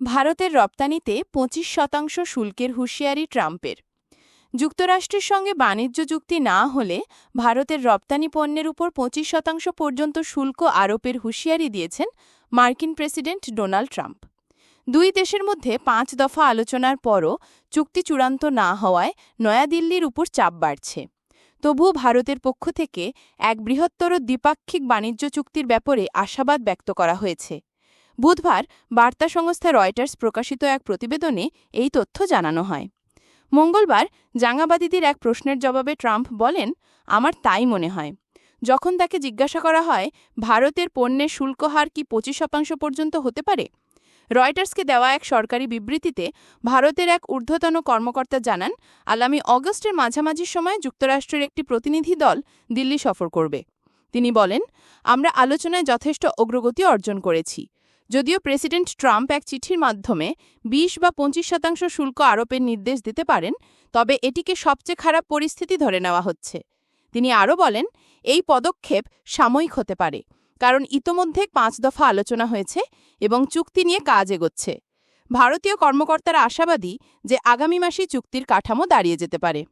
ভারতের রপ্তানিতে পঁচিশ শতাংশ শুল্কের হুঁশিয়ারি ট্রাম্পের। যুক্তরাষ্ট্রের সঙ্গে বাণিজ্য চুক্তি না হলে ভারতের রপ্তানি পণ্যের উপর পঁচিশ শতাংশ পর্যন্ত শুল্ক আরোপের হুঁশিয়ারি দিয়েছেন মার্কিন প্রেসিডেন্ট ডোনাল্ড ট্রাম্প। দুই দেশের মধ্যে পাঁচ দফা আলোচনার পরও চুক্তি চূড়ান্ত না হওয়ায় নয়াদিল্লির উপর চাপ বাড়ছে। তবুও ভারতের পক্ষ থেকে এক বৃহত্তর দ্বিপাক্ষিক বাণিজ্য চুক্তির ব্যাপারে আশাবাদ ব্যক্ত করা হয়েছে। বুধবার বার্তা সংস্থা রয়টার্স প্রকাশিত এক প্রতিবেদনে এই তথ্য জানানো হয়। মঙ্গলবার জাঙ্গাবাদীদের এক প্রশ্নের জবাবে ট্রাম্প বলেন, আমার তাই মনে হয়। যখন তাকে জিজ্ঞাসা করা হয়, ভারতের পণ্যের শুল্ক হার কি পঁচিশ শতাংশ পর্যন্ত হতে পারে? রয়টার্সকে দেওয়া এক সরকারি বিবৃতিতে ভারতের এক ঊর্ধ্বতন কর্মকর্তা জানান, আগামী অগস্টের মাঝামাঝি সময় যুক্তরাষ্ট্রের একটি প্রতিনিধি দল দিল্লি সফর করবে। তিনি বলেন, আমরা আলোচনায় যথেষ্ট অগ্রগতি অর্জন করেছি। যদিও প্রেসিডেন্ট ট্রাম্প এক চিঠির মাধ্যমে ২০ বা পঁচিশ শতাংশ শুল্ক আরোপের নির্দেশ দিতে পারেন, তবে এটিকে সবচেয়ে খারাপ পরিস্থিতি ধরে নেওয়া হচ্ছে। তিনি আরও বলেন, এই পদক্ষেপ সাময়িক হতে পারে, কারণ ইতোমধ্যে পাঁচ দফা আলোচনা হয়েছে এবং চুক্তি নিয়ে কাজ এগোচ্ছে। ভারতীয় কর্মকর্তারা আশাবাদী যে আগামী মাসেই চুক্তির কাঠামো দাঁড়িয়ে যেতে পারে।